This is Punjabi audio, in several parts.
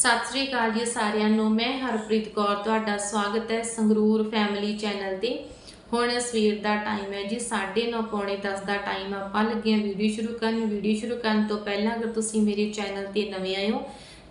ਸਤਿ ਸ੍ਰੀ ਅਕਾਲ ਜੀ ਸਾਰਿਆਂ ਨੂੰ। ਮੈਂ ਹਰਪ੍ਰੀਤ ਕੌਰ, ਤੁਹਾਡਾ ਸਵਾਗਤ ਹੈ ਸੰਗਰੂਰ ਫੈਮਿਲੀ ਚੈਨਲ ਤੇ। ਹੁਣ ਸਵੇਰ ਦਾ ਟਾਈਮ ਹੈ ਜੀ 9:30 ਪੌਣੇ 10 ਦਾ ਟਾਈਮ ਆਪਾਂ ਲੱਗੇ ਹਾਂ ਵੀਡੀਓ ਸ਼ੁਰੂ ਕਰਨ। ਵੀਡੀਓ ਸ਼ੁਰੂ ਕਰਨ ਤੋਂ ਪਹਿਲਾਂ ਅਗਰ ਤੁਸੀਂ ਮੇਰੇ ਚੈਨਲ ਤੇ ਨਵੇਂ ਆਏ ਹੋ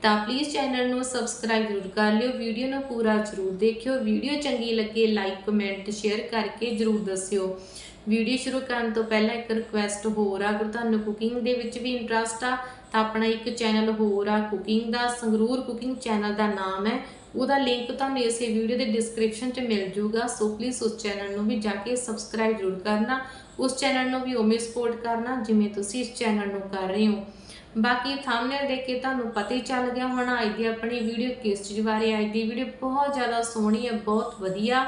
ਤਾਂ ਪਲੀਜ਼ ਚੈਨਲ ਨੂੰ ਸਬਸਕ੍ਰਾਈਬ ਜ਼ਰੂਰ ਕਰ ਲਿਓ। ਵੀਡੀਓ ਨੂੰ ਪੂਰਾ ਜ਼ਰੂਰ ਦੇਖਿਓ। ਵੀਡੀਓ ਚੰਗੀ ਲੱਗੇ ਲਾਈਕ ਕਮੈਂਟ ਸ਼ੇਅਰ ਕਰਕੇ ਜ਼ਰੂਰ ਦੱਸਿਓ। ਵੀਡੀਓ ਸ਼ੁਰੂ ਕਰਨ ਤੋਂ ਪਹਿਲਾਂ ਇੱਕ ਰਿਕੁਐਸਟ ਹੋਰ ਆ। ਅਗਰ ਤੁਹਾਨੂੰ ਕੁਕਿੰਗ ਦੇ ਵਿੱਚ ਵੀ ਇੰਟਰਸਟ ਆ, ਤਾਂ ਆਪਣਾ ਇੱਕ ਚੈਨਲ ਹੋਰ ਆ। ਕੁਕਿੰਗ ਦਾ, ਸੰਗਰੂਰ ਕੁਕਿੰਗ ਚੈਨਲ ਦਾ ਨਾਮ ਹੈ। ਉਹਦਾ ਲਿੰਕ ਤੁਹਾਨੂੰ ਇਸੇ ਵੀਡੀਓ ਦੇ ਡਿਸਕ੍ਰਿਪਸ਼ਨ 'ਚ ਮਿਲ ਜੂਗਾ ਸੋ ਪਲੀਜ਼ ਉਸ ਚੈਨਲ ਨੂੰ ਵੀ ਜਾ ਕੇ ਸਬਸਕ੍ਰਾਈਬ ਜ਼ਰੂਰ ਕਰਨਾ। ਉਸ ਚੈਨਲ ਨੂੰ ਵੀ ਉਵੇਂ ਸਪੋਰਟ ਕਰਨਾ, ਜਿਵੇਂ ਤੁਸੀਂ ਇਸ ਚੈਨਲ ਨੂੰ ਕਰ ਰਹੇ ਹੋ। ਬਾਕੀ ਥੰਬਨੇਲ ਦੇਖ ਕੇ ਤੁਹਾਨੂੰ ਪਤਾ ਹੀ ਚੱਲ ਗਿਆ ਹੋਣਾ, ਅੱਜ ਦੀ ਆਪਣੀ ਵੀਡੀਓ ਕਿਸ ਚੀਜ਼ ਬਾਰੇ ਅੱਜ ਦੀ ਵੀਡੀਓ ਬਹੁਤ ਜ਼ਿਆਦਾ ਸੋਹਣੀ ਹੈ, ਬਹੁਤ ਵਧੀਆ।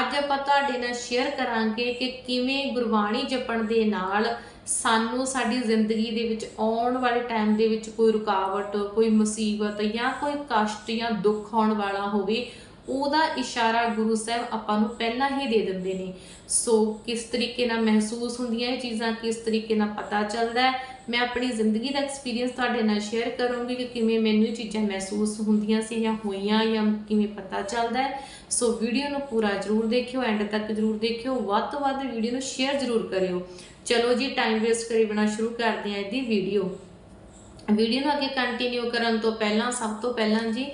ਅੱਜ ਆਪਾਂ ਤੁਹਾਡੇ ਨਾਲ ਸ਼ੇਅਰ ਕਰਾਂਗੇ ਕਿ ਕਿਵੇਂ ਗੁਰਬਾਣੀ ਜਪਣ ਦੇ ਨਾਲ ਸਾਨੂੰ ਸਾਡੀ ਜ਼ਿੰਦਗੀ ਦੇ ਵਿੱਚ ਆਉਣ ਵਾਲੇ ਟਾਈਮ ਦੇ ਵਿੱਚ ਕੋਈ ਰੁਕਾਵਟ, ਕੋਈ ਮੁਸੀਬਤ ਜਾਂ ਕੋਈ ਕਸ਼ਟ ਜਾਂ ਦੁੱਖ ਆਉਣ ਵਾਲਾ ਹੋਵੇ ਉਹਦਾ ਇਸ਼ਾਰਾ ਗੁਰੂ ਸਾਹਿਬ ਆਪਾਂ ਨੂੰ ਪਹਿਲਾਂ ਹੀ ਦੇ ਦਿੰਦੇ ਨੇ। ਸੋ ਕਿਸ ਤਰੀਕੇ ਨਾਲ ਮਹਿਸੂਸ ਹੁੰਦੀਆਂ ਇਹ ਚੀਜ਼ਾਂ, ਕਿਸ ਤਰੀਕੇ ਨਾਲ ਪਤਾ ਚੱਲਦਾ ਹੈ, ਮੈਂ ਆਪਣੀ ਜ਼ਿੰਦਗੀ ਦਾ ਐਕਸਪੀਰੀਅੰਸ ਤੁਹਾਡੇ ਨਾਲ ਸ਼ੇਅਰ ਕਰੂੰਗੀ ਕਿ ਕਿਵੇਂ ਮੈਨੂੰ ਇਹ ਚੀਜ਼ਾਂ ਮਹਿਸੂਸ ਹੁੰਦੀਆਂ ਸੀ ਜਾਂ ਹੋਈਆਂ ਜਾਂ ਕਿਵੇਂ ਪਤਾ ਚੱਲਦਾ ਹੈ। ਸੋ ਵੀਡੀਓ ਨੂੰ ਪੂਰਾ ਜ਼ਰੂਰ ਦੇਖਿਓ ਐਂਡ ਤੱਕ ਜ਼ਰੂਰ ਦੇਖਿਓ, ਵੱਧ ਤੋਂ ਵੱਧ ਵੀਡੀਓ ਨੂੰ ਸ਼ੇਅਰ ਜ਼ਰੂਰ ਕਰਿਓ। ਚਲੋ ਜੀ ਟਾਈਮ ਵੇਸਟ ਕਰੀ ਬਣਾ ਸ਼ੁਰੂ ਕਰਦੇ ਹਾਂ ਇਹਦੀ ਵੀਡੀਓ ਵੀਡੀਓ ਨੂੰ ਅੱਗੇ ਕੰਟੀਨਿਊ ਕਰਨ ਤੋਂ ਪਹਿਲਾਂ, ਸਭ ਤੋਂ ਪਹਿਲਾਂ ਜੀ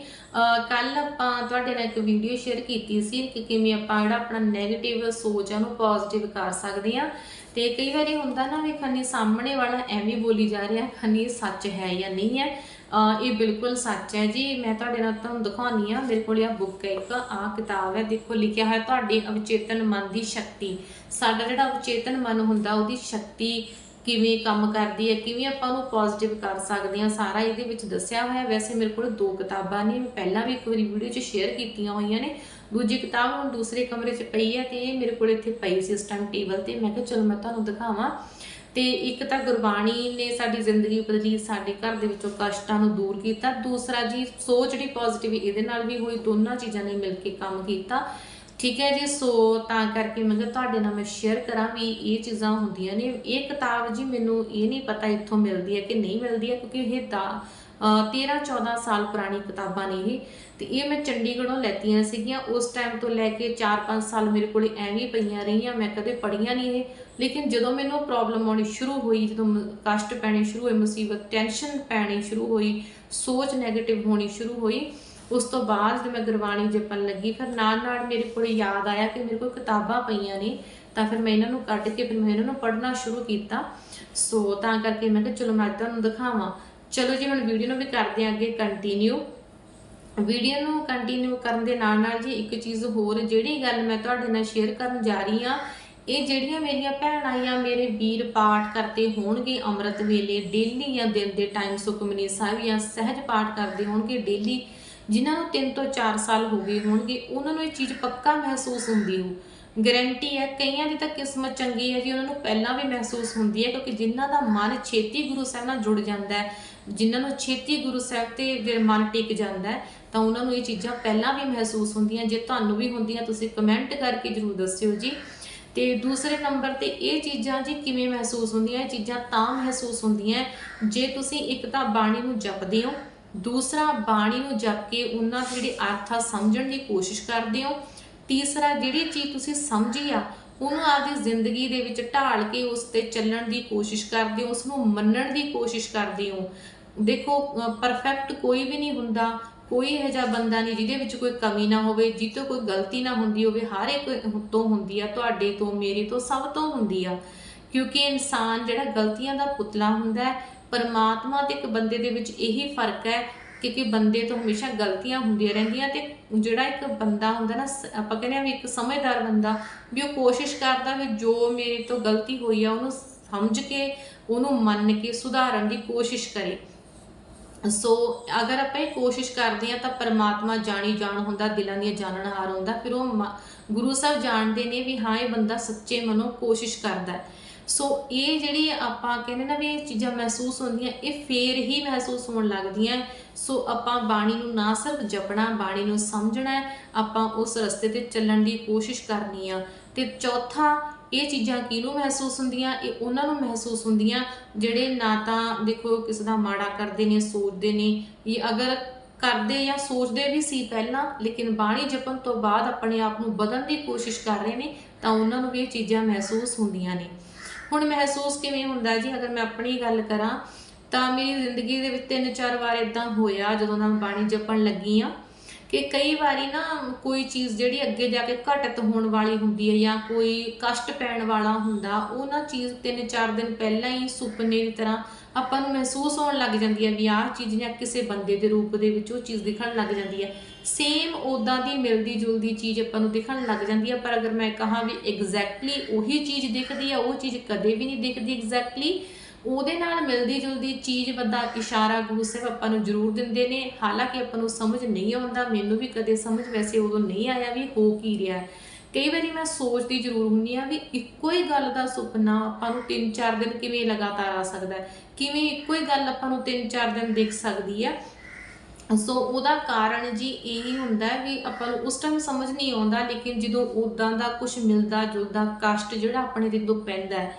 ਕੱਲ ਆਪਾਂ ਤੁਹਾਡੇ ਨਾਲ ਇੱਕ ਵੀਡੀਓ ਸ਼ੇਅਰ ਕੀਤੀ ਸੀ ਕਿ ਕਿਵੇਂ ਆਪਾਂ ਜਿਹੜਾ ਆਪਣਾ 네ਗੇਟਿਵ ਸੋਚ ਆ ਉਹਨੂੰ ਪੋਜ਼ਿਟਿਵ ਕਰ ਸਕਦੇ ਆ। ਤੇ ਕਈ ਵਾਰੀ ਹੁੰਦਾ ਨਾ ਵੀ ਖੰਨੀ ਸਾਹਮਣੇ ਵਾਲਾ ਐਵੇਂ ਬੋਲੀ ਜਾ ਰਿਹਾ, ਖੰਨੀ ਸੱਚ ਹੈ ਜਾਂ ਨਹੀਂ ਹੈ? ਇਹ ਬਿਲਕੁਲ ਸੱਚ ਹੈ ਜੀ। ਮੈਂ ਤੁਹਾਡੇ ਨਾਲ ਤੁਹਾਨੂੰ ਦਿਖਾਉਣੀ ਆ। ਮੇਰੇ ਕੋਲ ਇਹ ਬੁੱਕ ਹੈ ਇੱਕ ਆ ਕਿਤਾਬ ਹੈ। ਦੇਖੋ, ਲਿਖਿਆ ਹੈ ਤੁਹਾਡੇ ਅਵਚੇਤਨ ਮਨ ਦੀ ਸ਼ਕਤੀ। ਸਾਡਾ ਜਿਹੜਾ ਅਵਚੇਤਨ ਮਨ ਹੁੰਦਾ, ਉਹਦੀ ਸ਼ਕਤੀ ਕਿਵੇਂ ਕੰਮ ਕਰਦੀ ਹੈ, ਕਿਵੇਂ ਆਪਾਂ ਉਹਨੂੰ ਪੋਜ਼ਿਟਿਵ ਕਰ ਸਕਦੇ ਹਾਂ, ਸਾਰਾ ਇਹਦੇ ਵਿੱਚ ਦੱਸਿਆ ਹੋਇਆ ਵੈਸੇ ਮੇਰੇ ਕੋਲ ਦੋ ਕਿਤਾਬਾਂ ਨੇ ਪਹਿਲਾਂ ਵੀ ਇੱਕ ਵਾਰੀ ਵੀਡੀਓ 'ਚ ਸ਼ੇਅਰ ਕੀਤੀਆਂ ਹੋਈਆਂ ਨੇ। ਦੂਜੀ ਕਿਤਾਬ ਹੁਣ ਦੂਸਰੇ ਕਮਰੇ 'ਚ ਪਈ ਹੈ ਤੇ ਇਹ ਮੇਰੇ ਕੋਲ ਇੱਥੇ ਪਈ ਸੀ ਇਸ ਟਾਈਮ ਟੇਬਲ ਤੇ। ਮੈਂ ਕਿਹਾ ਚਲੋ ਮੈਂ ਤੁਹਾਨੂੰ ਦਿਖਾਵਾਂ। ਤੇ ਇੱਕ ਤਾਂ ਗੁਰਬਾਣੀ ਨੇ ਸਾਡੀ ਜ਼ਿੰਦਗੀ ਬਦਲੀ, ਸਾਡੇ ਘਰ ਦੇ ਵਿੱਚੋਂ ਕਸ਼ਟਾਂ ਨੂੰ ਦੂਰ ਕੀਤਾ। ਦੂਸਰਾ ਜੀ, ਸੋਚ ਜਿਹੜੀ ਪੋਜ਼ਿਟਿਵ ਇਹਦੇ ਨਾਲ ਵੀ ਹੋਈ, ਦੋਨਾਂ ਚੀਜ਼ਾਂ ਨੇ ਮਿਲ ਕੇ ਕੰਮ ਕੀਤਾ। ਠੀਕ ਹੈ ਜੀ, ਸੋ ਤਾਂ ਕਰਕੇ ਮੈਂ ਕਿਹਾ ਤੁਹਾਡੇ ਨਾਲ ਮੈਂ ਸ਼ੇਅਰ ਕਰਾਂ ਵੀ ਇਹ ਚੀਜ਼ਾਂ ਹੁੰਦੀਆਂ ਨੇ। ਇਹ ਕਿਤਾਬ ਜੀ ਮੈਨੂੰ ਇਹ ਨਹੀਂ ਪਤਾ ਇੱਥੋਂ ਮਿਲਦੀ ਹੈ ਕਿ ਨਹੀਂ ਮਿਲਦੀ ਹੈ, ਕਿਉਂਕਿ ਇਹ ਦਾ 13 14 ਸਾਲ ਪੁਰਾਣੀ ਕਿਤਾਬਾਂ ਨੇ ਇਹ। ਤੇ ਇਹ ਮੈਂ ਚੰਡੀਗੜ੍ਹੋਂ ਲੈਤੀਆਂ ਸੀਗੀਆਂ। ਉਸ ਟਾਈਮ ਤੋਂ ਲੈ ਕੇ 4-5 ਸਾਲ ਮੇਰੇ ਕੋਲ ਐਵੇਂ ਪਈਆਂ ਰਹੀਆਂ, ਮੈਂ ਕਦੇ ਪੜੀਆਂ ਨਹੀਂ ਇਹ। ਲੇਕਿਨ ਜਦੋਂ ਮੈਨੂੰ ਪ੍ਰੋਬਲਮ ਆਉਣੀ ਸ਼ੁਰੂ ਹੋਈ, ਜਦੋਂ ਮ- ਕਸ਼ਟ ਪੈਣੇ ਸ਼ੁਰੂ ਹੋਏ, ਮੁਸੀਬਤ ਟੈਨਸ਼ਨ ਪੈਣੀ ਸ਼ੁਰੂ ਹੋਈ, ਸੋਚ 네ਗੇਟਿਵ ਹੋਣੀ ਸ਼ੁਰੂ ਹੋਈ ਉਸ ਤੋਂ ਬਾਅਦ ਜਦੋਂ ਮੈਂ ਗੁਰਬਾਣੀ ਜਪਣ ਲੱਗੀ, ਫਿਰ ਨਾਲ ਨਾਲ ਮੇਰੇ ਕੋਲ ਯਾਦ ਆਇਆ ਕਿ ਮੇਰੇ ਕੋਲ ਕਿਤਾਬਾਂ ਪਈਆਂ ਨੇ, ਤਾਂ ਫਿਰ ਮੈਂ ਇਹਨਾਂ ਨੂੰ ਕੱਢ ਕੇ ਫਿਰ ਮੈਂ ਇਹਨਾਂ ਨੂੰ ਪੜ੍ਹਨਾ ਸ਼ੁਰੂ ਕੀਤਾ। ਸੋ ਤਾਂ ਕਰਕੇ ਮੈਂ ਕਿਹਾ, ਚਲੋ ਮੈਂ ਤੁਹਾਨੂੰ ਦਿਖਾਵਾਂ। ਚਲੋ ਜੀ, ਹੁਣ ਵੀਡੀਓ ਨੂੰ ਵੀ ਕਰਦੇ ਹਾਂ ਅੱਗੇ ਕੰਟੀਨਿਊ ਵੀਡੀਓ ਨੂੰ ਕੰਟੀਨਿਊ ਕਰਨ ਦੇ ਨਾਲ ਨਾਲ ਜੀ ਇੱਕ ਚੀਜ਼ ਹੋਰ, ਜਿਹੜੀ ਗੱਲ ਮੈਂ ਤੁਹਾਡੇ ਨਾਲ ਸ਼ੇਅਰ ਕਰਨ ਜਾ ਰਹੀ ਆ ਇਹ ਜਿਹੜੀਆਂ ਮੇਰੀਆਂ ਭੈਣਾਂ ਜਾਂ ਮੇਰੇ ਵੀਰ ਪਾਠ ਕਰਦੇ ਹੋਣਗੇ ਅੰਮ੍ਰਿਤ ਵੇਲੇ ਡੇਲੀ ਜਾਂ ਦਿਨ ਦੇ ਟਾਈਮ ਸੁਖਮਨੀ ਸਾਹਿਬ ਜਾਂ ਸਹਿਜ ਪਾਠ ਕਰਦੇ ਹੋਣਗੇ ਡੇਲੀ ਜਿਨ੍ਹਾਂ ਨੂੰ 3 ਤੋਂ 4 ਸਾਲ ਹੋ ਗਏ ਹੋਣਗੇ, ਉਹਨਾਂ ਨੂੰ ਇਹ ਚੀਜ਼ ਪੱਕਾ ਮਹਿਸੂਸ ਹੁੰਦੀ ਹੋ ਗਰੰਟੀ ਹੈ, ਕਈਆਂ ਦੀ ਤਾਂ ਕਿਸਮਤ ਚੰਗੀ ਹੈ ਜੀ, ਉਹਨਾਂ ਨੂੰ ਪਹਿਲਾਂ ਵੀ ਮਹਿਸੂਸ ਹੁੰਦੀ ਹੈ, ਕਿਉਂਕਿ ਜਿਨ੍ਹਾਂ ਦਾ ਮਨ ਛੇਤੀ ਗੁਰੂ ਸਾਹਿਬ ਨਾਲ ਜੁੜ ਜਾਂਦਾ ਹੈ, ਜਿਨ੍ਹਾਂ ਨੂੰ ਛੇਤੀ ਗੁਰੂ ਸਾਹਿਬ ਤੇ ਜੇ ਮਨ ਟਿਕ ਜਾਂਦਾ ਹੈ, ਤਾਂ ਉਹਨਾਂ ਨੂੰ ਇਹ ਚੀਜ਼ਾਂ ਪਹਿਲਾਂ ਵੀ ਮਹਿਸੂਸ ਹੁੰਦੀਆਂ, ਜੇ ਤੁਹਾਨੂੰ ਵੀ ਹੁੰਦੀਆਂ, ਤੁਸੀਂ ਕਮੈਂਟ ਕਰਕੇ ਜਰੂਰ ਦੱਸਿਓ ਜੀ। ਤੇ ਦੂਸਰੇ ਨੰਬਰ ਤੇ ਇਹ ਚੀਜ਼ਾਂ ਜੀ ਕਿਵੇਂ ਮਹਿਸੂਸ ਹੁੰਦੀਆਂ, ਇਹ ਚੀਜ਼ਾਂ ਤਾਂ ਮਹਿਸੂਸ ਹੁੰਦੀਆਂ, ਜੇ ਤੁਸੀਂ ਇੱਕ ਤਾਂ ਬਾਣੀ ਨੂੰ ਜਪਦੇ ਹੋ ਦੂਸਰਾ, ਬਾਣੀ ਨੂੰ ਜਪ ਕੇ ਉਹਨਾਂ ਦੇ ਜਿਹੜੇ ਅਰਥ ਆ ਸਮਝਣ ਦੀ ਕੋਸ਼ਿਸ਼ ਕਰਦੇ ਹੋ। ਤੀਸਰਾ, ਜਿਹੜੀ ਚੀਜ਼ ਤੁਸੀਂ ਸਮਝੀ ਆ, ਉਹਨੂੰ ਆਪਦੀ ਜ਼ਿੰਦਗੀ ਦੇ ਵਿੱਚ ਢਾਲ ਕੇ ਉਸ ਤੇ ਚੱਲਣ ਦੀ ਕੋਸ਼ਿਸ਼ ਕਰਦੇ ਹੋ ਉਸ ਨੂੰ ਮੰਨਣ ਦੀ ਕੋਸ਼ਿਸ਼ ਕਰਦੇ ਹੋ। ਦੇਖੋ ਪਰਫੈਕਟ ਕੋਈ ਵੀ ਨਹੀਂ ਹੁੰਦਾ, ਕੋਈ ਇਹੋ ਜਿਹਾ ਬੰਦਾ ਨਹੀਂ ਜਿਹਦੇ ਵਿੱਚ ਕੋਈ ਕਮੀ ਨਾ ਹੋਵੇ ਜਿਹ ਕੋਈ ਗਲਤੀ ਨਾ ਹੁੰਦੀ ਹੋਵੇ, ਹਰ ਇੱਕ ਤੋਂ ਹੁੰਦੀ ਆ, ਤੁਹਾਡੇ ਤੋਂ, ਮੇਰੇ ਤੋਂ, ਸਭ ਤੋਂ ਹੁੰਦੀ ਆ। ਕਿਉਂਕਿ ਇਨਸਾਨ ਜਿਹੜਾ ਗਲਤੀਆਂ ਦਾ ਪੁਤਲਾ ਹੁੰਦਾ ਹੈ ਪਰਮਾਤਮਾ ਤੇ ਇੱਕ ਬੰਦੇ ਦੇ ਵਿੱਚ ਇਹੀ ਫ਼ਰਕ ਹੈ ਕਿਉਂਕਿ ਬੰਦੇ ਤੋਂ ਹਮੇਸ਼ਾ ਗਲਤੀਆਂ ਹੁੰਦੀਆਂ ਰਹਿੰਦੀਆਂ ਤੇ ਜਿਹੜਾ ਇੱਕ ਬੰਦਾ ਹੁੰਦਾ ਨਾ ਆਪਾਂ ਕਹਿੰਦੇ ਆ ਵੀ ਇੱਕ ਸਮਝਦਾਰ ਬੰਦਾ ਵੀ ਉਹ ਕੋਸ਼ਿਸ਼ ਕਰਦਾ ਵੀ ਜੋ ਮੇਰੇ ਤੋਂ ਗਲਤੀ ਹੋਈ ਆ, ਉਹਨੂੰ ਸਮਝ ਕੇ, ਉਹਨੂੰ ਮੰਨ ਕੇ, ਸੁਧਾਰਨ ਦੀ ਕੋਸ਼ਿਸ਼ ਕਰੇ। ਸੋ ਅਗਰ ਆਪਾਂ ਇਹ ਕੋਸ਼ਿਸ਼ ਕਰਦੇ ਆ ਤਾਂ ਪਰਮਾਤਮਾ ਜਾਣੀ ਜਾਣ ਹੁੰਦਾ, ਦਿਲਾਂ ਦੀਆਂ ਜਾਣਨਹਾਰ ਹੁੰਦਾ, ਫਿਰ ਉਹ ਮ- ਗੁਰੂ ਸਾਹਿਬ ਜਾਣਦੇ ਨੇ ਵੀ ਹਾਂ, ਇਹ ਬੰਦਾ ਸੱਚੇ ਮਨੋਂ ਕੋਸ਼ਿਸ਼ ਕਰਦਾ ਹੈ। ਸੋ ਇਹ ਜਿਹੜੀ ਆਪਾਂ ਕਹਿੰਦੇ ਨਾ ਵੀ ਇਹ ਚੀਜ਼ਾਂ ਮਹਿਸੂਸ ਹੁੰਦੀਆਂ, ਇਹ ਫੇਰ ਹੀ ਮਹਿਸੂਸ ਹੋਣ ਲੱਗਦੀਆਂ। ਸੋ ਆਪਾਂ ਬਾਣੀ ਨੂੰ ਨਾ ਸਿਰਫ ਜਪਣਾ, ਬਾਣੀ ਨੂੰ ਸਮਝਣਾ, ਆਪਾਂ ਉਸ ਰਸਤੇ ਤੇ ਚੱਲਣ ਦੀ ਕੋਸ਼ਿਸ਼ ਕਰਨੀ ਆ। ਤੇ ਚੌਥਾ, ਇਹ ਚੀਜ਼ਾਂ ਕਿਹਨੂੰ ਮਹਿਸੂਸ ਹੁੰਦੀਆਂ? ਇਹ ਉਹਨਾਂ ਨੂੰ ਮਹਿਸੂਸ ਹੁੰਦੀਆਂ, ਜਿਹੜੇ ਨਾ ਤਾਂ ਦੇਖੋ ਕਿਸੇ ਦਾ ਮਾੜਾ ਕਰਦੇ ਨੇ, ਸੋਚਦੇ ਨੇ। ਇਹ ਅਗਰ ਕਰਦੇ ਜਾਂ ਸੋਚਦੇ ਵੀ ਸੀ ਪਹਿਲਾਂ, ਲੇਕਿਨ ਬਾਣੀ ਜਪਣ ਤੋਂ ਬਾਅਦ ਆਪਣੇ ਆਪ ਨੂੰ ਬਦਲਣ ਦੀ ਕੋਸ਼ਿਸ਼ ਕਰ ਰਹੇ ਨੇ, ਤਾਂ ਉਹਨਾਂ ਨੂੰ ਵੀ ਇਹ ਚੀਜ਼ਾਂ ਮਹਿਸੂਸ ਹੁੰਦੀਆਂ ਨੇ। ਹੁਣ ਮਹਿਸੂਸ ਕਿਵੇਂ ਹੁੰਦਾ ਜੀ? ਅਗਰ ਮੈਂ ਆਪਣੀ ਗੱਲ ਕਰਾਂ ਤਾਂ ਮੇਰੀ ਜ਼ਿੰਦਗੀ ਦੇ ਵਿੱਚ ਤਿੰਨ ਚਾਰ ਵਾਰ ਇਦਾਂ ਹੋਇਆ ਜਦੋਂ ਦਾ ਮੈਂ ਬਾਣੀ ਜਪਣ ਲੱਗੀ ਆ ਕਿ ਕਈ ਵਾਰੀ ਨਾ ਕੋਈ ਚੀਜ਼ ਜਿਹੜੀ ਅੱਗੇ ਜਾ ਕੇ ਘਟਤ ਹੋਣ ਵਾਲੀ ਹੁੰਦੀ ਹੈ ਜਾਂ ਕੋਈ ਕਸ਼ਟ ਪੈਣ ਵਾਲਾ ਹੁੰਦਾ, ਉਹ ਨਾ ਚੀਜ਼ ਤਿੰਨ ਚਾਰ ਦਿਨ ਪਹਿਲਾਂ ਹੀ ਸੁਪਨੇ ਦੀ ਤਰ੍ਹਾਂ ਆਪਾਂ ਨੂੰ ਮਹਿਸੂਸ ਹੋਣ ਲੱਗ ਜਾਂਦੀ ਹੈ ਵੀ ਆਹ ਚੀਜ਼ ਜਾਂ ਕਿਸੇ ਬੰਦੇ ਦੇ ਰੂਪ ਦੇ ਵਿੱਚ ਉਹ ਚੀਜ਼ ਦਿਖਣ ਲੱਗ ਜਾਂਦੀ ਹੈ। ਸੇਮ ਉਦਾਂ ਦੀ ਮਿਲਦੀ ਜੁਲਦੀ ਚੀਜ਼ ਆਪਾਂ ਨੂੰ ਦਿਖਣ ਲੱਗ ਜਾਂਦੀ ਹੈ, ਪਰ ਅਗਰ ਮੈਂ ਕਹਾਂ ਵੀ ਐਗਜ਼ੈਕਟਲੀ ਉਹੀ ਚੀਜ਼ ਦਿਖਦੀ ਹੈ, ਉਹ ਚੀਜ਼ ਕਦੇ ਵੀ ਨਹੀਂ ਦਿਖਦੀ ਐਗਜ਼ੈਕਟਲੀ ਉਹਦੇ ਨਾਲ ਮਿਲਦੀ ਜੁਲਦੀ ਚੀਜ਼ ਬੰਦਾ ਇਸ਼ਾਰਾ ਗੁਰੂ ਸਾਹਿਬ ਆਪਾਂ ਨੂੰ ਜ਼ਰੂਰ ਦਿੰਦੇ ਨੇ। ਹਾਲਾਂਕਿ ਆਪਾਂ ਨੂੰ ਸਮਝ ਨਹੀਂ ਆਉਂਦਾ, ਮੈਨੂੰ ਵੀ ਕਦੇ ਸਮਝ ਵੈਸੇ ਉਦੋਂ ਨਹੀਂ ਆਇਆ ਵੀ ਹੋ ਕੀ ਰਿਹਾ। ਕਈ ਵਾਰੀ ਮੈਂ ਸੋਚਦੀ ਜ਼ਰੂਰ ਹੁੰਨੀ ਆ ਵੀ ਇੱਕੋ ਹੀ ਗੱਲ ਦਾ ਸੁਪਨਾ ਆਪਾਂ ਨੂੰ 3-4 ਦਿਨ ਕਿਵੇਂ ਲਗਾਤਾਰ ਆ ਸਕਦਾ ਹੈ? ਕਿਵੇਂ ਇੱਕੋ ਹੀ ਗੱਲ ਆਪਾਂ ਨੂੰ 3-4 ਦਿਨ ਦਿਖ ਸਕਦੀ ਹੈ ਸੋ ਉਹਦਾ ਕਾਰਨ ਜੀ ਇਹੀ ਹੁੰਦਾ ਵੀ ਆਪਾਂ ਨੂੰ ਉਸ ਟਾਈਮ ਸਮਝ ਨਹੀਂ ਆਉਂਦਾ, ਲੇਕਿਨ ਜਦੋਂ ਉਦਾਂ ਦਾ ਕੁਝ ਮਿਲਦਾ ਜੁਲਦਾ ਕਸ਼ਟ ਜਿਹੜਾ ਆਪਣੇ ਤੇ ਤੋਂ ਪੈਂਦਾ ਹੈ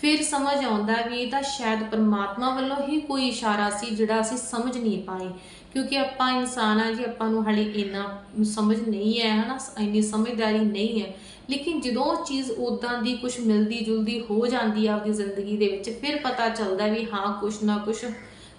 ਫਿਰ ਸਮਝ ਆਉਂਦਾ ਵੀ ਇਹ ਤਾਂ ਸ਼ਾਇਦ ਪਰਮਾਤਮਾ ਵੱਲੋਂ ਹੀ ਕੋਈ ਇਸ਼ਾਰਾ ਸੀ ਜਿਹੜਾ ਅਸੀਂ ਸਮਝ ਨਹੀਂ ਪਾਏ। ਕਿਉਂਕਿ ਆਪਾਂ ਇਨਸਾਨ ਆ ਜੀ, ਆਪਾਂ ਨੂੰ ਹਲੇ ਇੰਨਾ ਸਮਝ ਨਹੀਂ ਹੈ, ਹਨਾ? ਇੰਨੀ ਸਮਝਦਾਰੀ ਨਹੀਂ ਹੈ। ਲੇਕਿਨ ਜਦੋਂ ਚੀਜ਼ ਉਦਾਂ ਦੀ ਕੁਝ ਮਿਲਦੀ ਜੁਲਦੀ ਹੋ ਜਾਂਦੀ ਆ ਆਪਦੀ ਜ਼ਿੰਦਗੀ ਦੇ ਵਿੱਚ, ਫਿਰ ਪਤਾ ਚੱਲਦਾ ਵੀ ਹਾਂ ਕੁਝ ਨਾ ਕੁਝ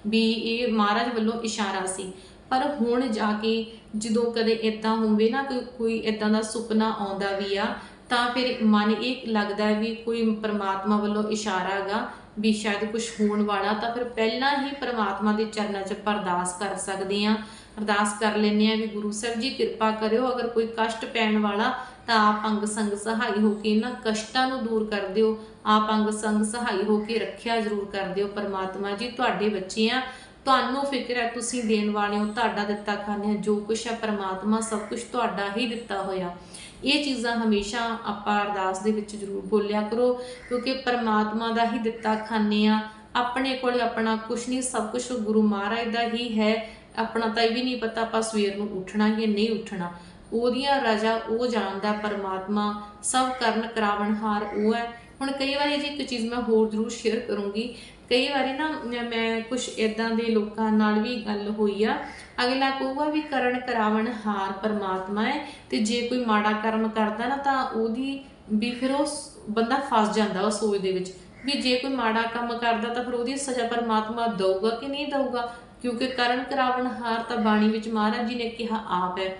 ਵੀ ਇਹ ਮਹਾਰਾਜ ਵੱਲੋਂ ਇਸ਼ਾਰਾ ਸੀ। ਪਰ ਹੁਣ ਜਾ ਕੇ ਜਦੋਂ ਕਦੇ ਇਦਾਂ ਹੋਵੇ ਨਾ, ਕੋਈ ਕੋਈ ਇਦਾਂ ਦਾ ਸੁਪਨਾ ਆਉਂਦਾ ਵੀ ਆ ਤਾਂ ਫਿਰ ਮਨ ਇਹ ਲੱਗਦਾ ਹੈ ਵੀ ਕੋਈ ਪ੍ਰਮਾਤਮਾ ਵੱਲੋਂ ਇਸ਼ਾਰਾ ਹੈਗਾ ਵੀ ਸ਼ਾਇਦ ਕੁਝ ਹੋਣ ਵਾਲਾ, ਤਾਂ ਫਿਰ ਪਹਿਲਾਂ ਹੀ ਪ੍ਰਮਾਤਮਾ ਦੇ ਚਰਨਾਂ 'ਚ ਆਪਾਂ ਅਰਦਾਸ ਕਰ ਸਕਦੇ ਆ ਅਰਦਾਸ ਕਰ ਲੈਂਦੇ ਆ ਵੀ ਗੁਰੂ ਸਾਹਿਬ ਜੀ, ਕਿਰਪਾ ਕਰਿਓ, ਅਗਰ ਕੋਈ ਕਸ਼ਟ ਪੈਣ ਵਾਲਾ, ਤਾਂ ਆਪ ਅੰਗ ਸੰਗ ਸਹਾਈ ਹੋ ਕੇ ਇਹਨਾਂ ਕਸ਼ਟਾਂ ਨੂੰ ਦੂਰ ਕਰ ਦਿਓ। ਆਪ ਅੰਗ ਸੰਗ ਸਹਾਈ ਹੋ ਕੇ ਰੱਖਿਆ ਜ਼ਰੂਰ ਕਰ ਦਿਓ। ਪਰਮਾਤਮਾ ਜੀ, ਤੁਹਾਡੇ ਬੱਚੇ ਆ, ਤੁਹਾਨੂੰ ਫਿਕਰ ਹੈ ਤੁਸੀਂ ਦੇਣ ਵਾਲੇ ਹੋ, ਤੁਹਾਡਾ ਦਿੱਤਾ ਖਾਣੇ ਜੋ ਕੁਛ ਹੈ ਪਰਮਾਤਮਾ ਸਭ ਕੁਝ ਤੁਹਾਡਾ ਹੀ ਦਿੱਤਾ ਹੋਇਆ। ਇਹ ਚੀਜ਼ਾਂ ਹਮੇਸ਼ਾ ਆਪਾਂ ਅਰਦਾਸ ਦੇ ਵਿੱਚ ਜ਼ਰੂਰ ਬੋਲਿਆ ਕਰੋ, ਕਿਉਂਕਿ ਪਰਮਾਤਮਾ ਦਾ ਹੀ ਦਿੱਤਾ ਖਾਣੇ ਆ। ਆਪਣੇ ਕੋਲ ਆਪਣਾ ਕੁਛ ਨਹੀਂ, ਸਭ ਕੁਝ ਗੁਰੂ ਮਹਾਰਾਜ ਦਾ ਹੀ ਹੈ। ਆਪਣਾ ਤਾਂ ਇਹ ਵੀ ਨਹੀਂ ਪਤਾ ਆਪਾਂ ਸਵੇਰ ਨੂੰ ਉੱਠਣਾ ਜਾਂ ਨਹੀਂ ਉੱਠਣਾ। ਉਹਦੀਆਂ ਰਜ਼ਾ ਉਹ ਜਾਣਦਾ, ਪਰਮਾਤਮਾ ਸਭ ਕਰਨ ਕਰਾਵਣਹਾਰ ਉਹ ਹੈ। ਹੁਣ ਕਈ ਵਾਰੀ ਜੀ ਇੱਕ ਚੀਜ਼ ਮੈਂ ਹੋਰ ਜ਼ਰੂਰ ਸ਼ੇਅਰ ਕਰੂੰਗੀ ਕਈ ਵਾਰੀ ਨਾ ਮੈਂ ਕੁਝ ਇਦਾਂ ਦੇ ਲੋਕਾਂ ਨਾਲ ਵੀ ਗੱਲ ਹੋਈ ਆ। ਅਗਲਾ ਕਹੂਗਾ ਵੀ ਕਰਨ ਕਰਾਵਣ ਹਾਰ ਪਰਮਾਤਮਾ ਹੈ ਤੇ ਜੇ ਕੋਈ ਮਾੜਾ ਕਰਮ ਕਰਦਾ ਨਾ ਤਾਂ ਉਹਦੀ ਵੀ ਫਿਰ ਉਹ ਬੰਦਾ ਫਸ ਜਾਂਦਾ ਉਹ ਸੋਚ ਦੇ ਵਿੱਚ। ਵੀ ਜੇ ਕੋਈ ਮਾੜਾ ਕੰਮ ਕਰਦਾ ਤਾਂ ਫਿਰ ਉਹਦੀ ਸਜ਼ਾ ਪਰਮਾਤਮਾ ਦਊਗਾ ਕਿ ਨਹੀਂ ਦਊਗਾ? ਕਿਉਂਕਿ ਕਰਨ ਕਰਾਵਣ ਹਾਰ ਤਾਂ ਬਾਣੀ ਵਿੱਚ ਮਹਾਰਾਜ ਜੀ ਨੇ ਕਿਹਾ ਆਪ ਹੈ।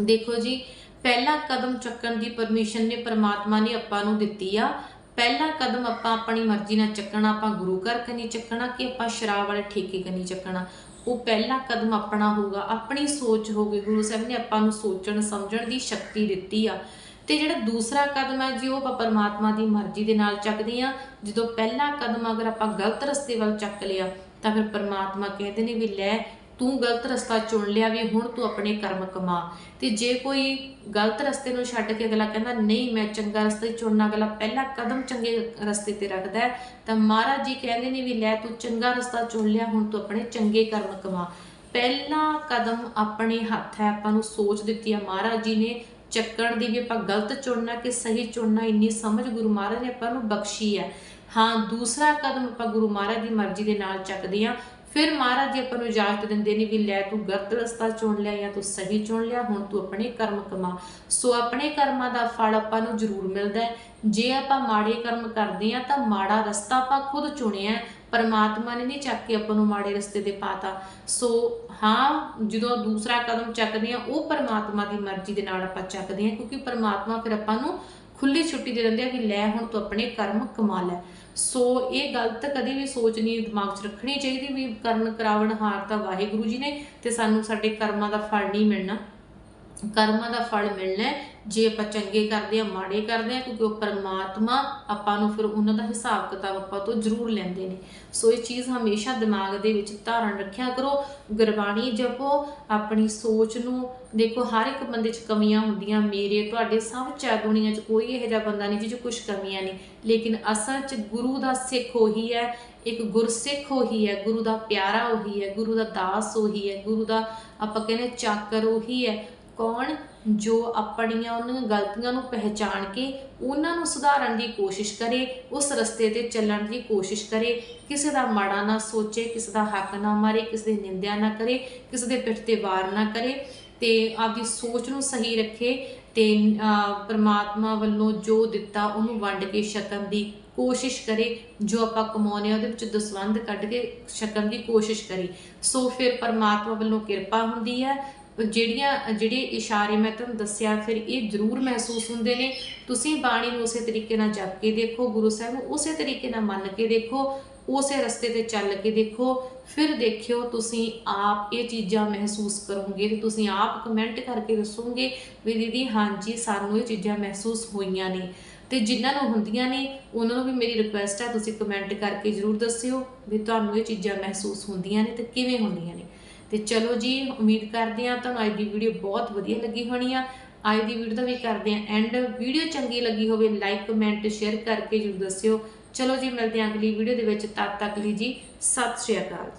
ਦੇਖੋ ਜੀ, ਪਹਿਲਾ ਕਦਮ ਚੱਕਣ ਦੀ ਪਰਮਿਸ਼ਨ ਨੇ ਪਰਮਾਤਮਾ ਨੇ ਆਪਾਂ ਨੂੰ ਦਿੱਤੀ ਆ। ਪਹਿਲਾ ਕਦਮ ਆਪਾਂ ਆਪਣੀ ਮਰਜ਼ੀ ਨਾਲ ਚੱਕਣਾ, ਆਪਾਂ ਗੁਰੂ ਘਰ ਕਨੀ ਚੱਕਣਾ ਕਿ ਆਪਾਂ ਸ਼ਰਾਬ ਵਾਲੇ ਠੇਕੇ ਕਨੀ ਚੱਕਣਾ? ਉਹ ਪਹਿਲਾ ਕਦਮ ਆਪਣਾ ਹੋਊਗਾ। ਆਪਣੀ ਸੋਚ ਹੋਊਗੀ ਗੁਰੂ ਸਾਹਿਬ ਨੇ ਆਪਾਂ ਨੂੰ ਸੋਚਣ, ਸਮਝਣ ਦੀ ਸ਼ਕਤੀ ਦਿੱਤੀ ਆ। ਤੇ ਜਿਹੜਾ ਦੂਸਰਾ ਕਦਮ ਹੈ ਜੀ, ਉਹ ਆਪਾਂ ਪਰਮਾਤਮਾ ਦੀ ਮਰਜ਼ੀ ਦੇ ਨਾਲ ਚੱਕਦੇ ਆ ਜਦੋਂ ਪਹਿਲਾ ਕਦਮ ਅਗਰ ਆਪਾਂ ਗਲਤ ਰਸਤੇ ਵੱਲ ਚੱਕ ਲਿਆ, ਤਾਂ ਫਿਰ ਪਰਮਾਤਮਾ ਕਹਿੰਦੇ ਨੇ ਵੀ ਲੈ ਤੂੰ ਗਲਤ ਰਸਤਾ ਚੁਣ ਲਿਆ ਵੀ ਹੁਣ ਤੂੰ ਆਪਣੇ ਕਰਮ ਕਮਾ। ਤੇ ਜੇ ਕੋਈ ਗਲਤ ਰਸਤੇ ਨੂੰ ਛੱਡ ਕੇ ਅਗਲਾ ਕਹਿੰਦਾ, ਨਹੀਂ, ਮੈਂ ਚੰਗਾ ਰਸਤਾ ਚੁਣਨਾ, ਅਗਲਾ ਪਹਿਲਾ ਕਦਮ ਚੰਗੇ ਰਸਤੇ ਤੇ ਰੱਖਦਾ ਹੈ, ਤਾਂ ਮਹਾਰਾਜ ਜੀ ਕਹਿੰਦੇ ਨੇ ਵੀ, ਲੈ, ਤੂੰ ਚੰਗਾ ਰਸਤਾ ਚੁਣ ਲਿਆ, ਹੁਣ ਤੂੰ ਆਪਣੇ ਚੰਗੇ ਕਰਮ ਕਮਾ। ਪਹਿਲਾ ਕਦਮ ਆਪਣੇ ਹੱਥ ਹੈ, ਆਪਾਂ ਨੂੰ ਸੋਚ ਦਿੱਤੀ ਹੈ ਮਹਾਰਾਜ ਜੀ ਨੇ, ਚੱਕਣ ਦੀ ਵੀ ਆਪਾਂ ਗਲਤ ਚੁਣਨਾ ਕਿ ਸਹੀ ਚੁਣਨਾ, ਇੰਨੀ ਸਮਝ ਗੁਰੂ ਮਹਾਰਾਜ ਨੇ ਆਪਾਂ ਨੂੰ ਬਖਸ਼ੀ ਹੈ। ਹਾਂ, ਦੂਸਰਾ ਕਦਮ ਆਪਾਂ ਗੁਰੂ ਮਹਾਰਾਜ ਦੀ ਮਰਜ਼ੀ ਦੇ ਨਾਲ ਚੱਕਦੇ ਆ ਫਿਰ ਮਹਾਰਾਜ ਜੀ ਆਪਾਂ ਨੂੰ ਇਜਾਜ਼ਤ ਦਿੰਦੇ ਨੇ ਵੀ ਲੈ ਤੂੰ ਗਲਤ ਰਸਤਾ ਚੁਣ ਲਿਆ ਜਾਂ ਤੂੰ ਸਹੀ ਚੁਣ ਲਿਆ, ਹੁਣ ਤੂੰ ਆਪਣੇ ਕਰਮ ਕਮਾ। ਸੋ ਆਪਣੇ ਕਰਮਾਂ ਦਾ ਫਲ ਆਪਾਂ ਨੂੰ ਜ਼ਰੂਰ ਮਿਲਦਾ ਹੈ। ਜੇ ਆਪਾਂ ਮਾੜੇ ਕਰਮ ਕਰਦੇ ਆ ਤਾਂ ਮਾੜਾ ਰਸਤਾ ਆਪਾਂ ਖੁਦ ਚੁਣਿਆ ਪਰਮਾਤਮਾ ਨੇ ਨਹੀਂ ਚੱਕ ਕੇ ਆਪਾਂ ਨੂੰ ਮਾੜੇ ਰਸਤੇ ਤੇ ਪਾਤਾ। ਸੋ ਹਾਂ, ਜਦੋਂ ਦੂਸਰਾ ਕਦਮ ਚੱਕਦੇ ਆ ਉਹ ਪਰਮਾਤਮਾ ਦੀ ਮਰਜ਼ੀ ਦੇ ਨਾਲ ਆਪਾਂ ਚੱਕਦੇ ਆ ਕਿਉਂਕਿ ਪਰਮਾਤਮਾ ਫਿਰ ਆਪਾਂ ਨੂੰ ਖੁੱਲੀ ਛੁੱਟੀ ਦੇ ਦਿੰਦੇ ਆ ਕਿ ਲੈ ਹੁਣ ਤੂੰ ਆਪਣੇ ਕਰਮ ਕਮਾ ਲੈ। ਸੋ ਇਹ ਗਲਤ ਕਦੇ ਵੀ ਸੋਚ ਨਹੀਂ, ਦਿਮਾਗ 'ਚ ਰੱਖਣੀ ਚਾਹੀਦੀ ਵੀ ਕਰਨ, ਕਰਾਵਣ ਹਾਰ ਤਾਂ ਵਾਹਿਗੁਰੂ ਜੀ ਨੇ ਤੇ ਸਾਨੂੰ ਸਾਡੇ ਕਰਮਾਂ ਦਾ ਫਲ ਨਹੀਂ ਮਿਲਣਾ। ਕਰਮਾਂ ਦਾ ਫਲ ਮਿਲਣਾ ਜੇ ਆਪਾਂ ਚੰਗੇ ਕਰਦੇ ਆ, ਮਾੜੇ ਕਰਦੇ ਆ, ਕਿਉਂਕਿ ਉਹ ਪਰਮਾਤਮਾ ਆਪਾਂ ਨੂੰ ਫਿਰ ਉਹਨਾਂ ਦਾ ਹਿਸਾਬ ਕਿਤਾਬ ਆਪਾਂ ਤੋਂ ਜ਼ਰੂਰ ਲੈਂਦੇ ਨੇ। ਸੋ ਇਹ ਚੀਜ਼ ਹਮੇਸ਼ਾ ਦਿਮਾਗ ਦੇ ਵਿੱਚ ਧਾਰਨ ਰੱਖਿਆ ਕਰੋ। ਗੁਰਬਾਣੀ ਜਪੋ, ਆਪਣੀ ਸੋਚ ਨੂੰ ਦੇਖੋ, ਹਰ ਇੱਕ ਬੰਦੇ 'ਚ ਕਮੀਆਂ ਹੁੰਦੀਆਂ। ਮੇਰੇ, ਤੁਹਾਡੇ ਸਭ 'ਚ ਦੁਨੀਆ 'ਚ ਕੋਈ ਇਹੋ ਜਿਹਾ ਬੰਦਾ ਨਹੀਂ ਜਿਹਦੇ 'ਚ ਕੁਝ ਕਮੀਆਂ ਨਹੀਂ। ਲੇਕਿਨ ਅਸਲ 'ਚ ਗੁਰੂ ਦਾ ਸਿੱਖ ਉਹੀ ਹੈ। ਇੱਕ ਗੁਰਸਿੱਖ ਉਹੀ ਹੈ। ਗੁਰੂ ਦਾ ਪਿਆਰਾ ਉਹੀ ਹੈ। ਗੁਰੂ ਦਾ ਦਾਸ ਉਹੀ ਹੈ। ਗੁਰੂ ਦਾ ਆਪਾਂ ਕਹਿੰਦੇ ਚਾਕਰ ਉਹੀ ਹੈ। ਕੌਣ ਜੋ ਆਪਣੀਆਂ ਉਹਨਾਂ ਗਲਤੀਆਂ ਨੂੰ ਪਹਿਚਾਣ ਕੇ ਉਹਨਾਂ ਨੂੰ ਸੁਧਾਰਨ ਦੀ ਕੋਸ਼ਿਸ਼ ਕਰੇ ਉਸ ਰਸਤੇ ਤੇ ਚੱਲਣ ਦੀ ਕੋਸ਼ਿਸ਼ ਕਰੇ ਕਿਸੇ ਦਾ ਮਾੜਾ ਨਾ ਸੋਚੇ ਕਿਸੇ ਦਾ ਹੱਕ ਨਾ ਮਾਰੇ ਕਿਸੇ ਦੀ ਨਿੰਦਿਆ ਨਾ ਕਰੇ ਕਿਸੇ ਦੇ ਪਿੱਠ ਤੇ ਵਾਰ ਨਾ ਕਰੇ ਤੇ ਆਪਦੀ ਸੋਚ ਨੂੰ ਸਹੀ ਰੱਖੇ ਤੇ ਅਹ, ਪ੍ਰਮਾਤਮਾ ਵੱਲੋਂ ਜੋ ਦਿੱਤਾ ਉਹਨੂੰ ਵੰਡ ਕੇ ਛਕਣ ਦੀ ਕੋਸ਼ਿਸ਼ ਕਰੇ ਜੋ ਆਪਾਂ ਕਮਾਉਂਦੇ ਆ ਉਹਦੇ ਵਿੱਚ ਦਸਵੰਧ ਕੱਢ ਕੇ ਛਕਣ ਦੀ ਕੋਸ਼ਿਸ਼ ਕਰੇ। ਸੋ ਫਿਰ ਪ੍ਰਮਾਤਮਾ ਵੱਲੋਂ ਕਿਰਪਾ ਹੁੰਦੀ ਹੈ ਜਿਹੜੀਆਂ, ਜਿਹੜੇ ਇਸ਼ਾਰੇ ਮੈਂ ਤੁਹਾਨੂੰ ਦੱਸਿਆ, ਫਿਰ ਇਹ ਜ਼ਰੂਰ ਮਹਿਸੂਸ ਹੁੰਦੇ ਨੇ। ਤੁਸੀਂ ਬਾਣੀ ਨੂੰ ਉਸੇ ਤਰੀਕੇ ਨਾਲ ਜਪ ਕੇ ਦੇਖੋ, ਗੁਰੂ ਸਾਹਿਬ ਨੂੰ ਉਸੇ ਤਰੀਕੇ ਨਾਲ ਮੰਨ ਕੇ ਦੇਖੋ, ਉਸੇ ਰਸਤੇ ਤੇ ਚੱਲ ਕੇ ਦੇਖੋ। ਫਿਰ ਦੇਖਿਓ, ਤੁਸੀਂ ਆਪ ਇਹ ਚੀਜ਼ਾਂ ਮਹਿਸੂਸ ਕਰੋਗੇ ਤੇ ਤੁਸੀਂ ਆਪ ਕਮੈਂਟ ਕਰਕੇ ਦੱਸੋਗੇ ਵੀ ਦੀਦੀ, ਹਾਂਜੀ, ਸਾਨੂੰ ਇਹ ਚੀਜ਼ਾਂ ਮਹਿਸੂਸ ਹੋਈਆਂ ਨੇ। ਤੇ ਜਿਨ੍ਹਾਂ ਨੂੰ ਹੁੰਦੀਆਂ ਨੇ, ਉਹਨਾਂ ਨੂੰ ਵੀ ਮੇਰੀ ਰਿਕੁਐਸਟ ਹੈ ਤੁਸੀਂ ਕਮੈਂਟ ਕਰਕੇ ਜਰੂਰ ਦੱਸਿਓ ਵੀ ਤੁਹਾਨੂੰ ਇਹ ਚੀਜ਼ਾਂ ਮਹਿਸੂਸ ਹੁੰਦੀਆਂ ਨੇ ਤੇ ਕਿਵੇਂ ਹੁੰਦੀਆਂ ਨੇ। ਤੇ ਚਲੋ ਜੀ, ਉਮੀਦ ਕਰਦੇ ਹਾਂ ਤੁਹਾਨੂੰ ਅੱਜ ਦੀ ਵੀਡੀਓ ਬਹੁਤ ਵਧੀਆ ਲੱਗੀ ਹੋਣੀ ਆ। ਅੱਜ ਦੀ ਵੀਡੀਓ ਦਾ ਵੀ ਕਰਦੇ ਹਾਂ ਐਂਡ ਵੀਡੀਓ ਚੰਗੀ ਲੱਗੀ ਹੋਵੇ ਲਾਈਕ ਕਮੈਂਟ ਸ਼ੇਅਰ ਕਰਕੇ ਜਰੂਰ ਦੱਸਿਓ। ਚਲੋ ਜੀ, ਮਿਲਦੇ ਹਾਂ ਅਗਲੀ ਵੀਡੀਓ ਦੇ ਵਿੱਚ। ਤਦ ਤੱਕ ਲਈ ਜੀ, ਸਤਿ ਸ਼੍ਰੀ ਅਕਾਲ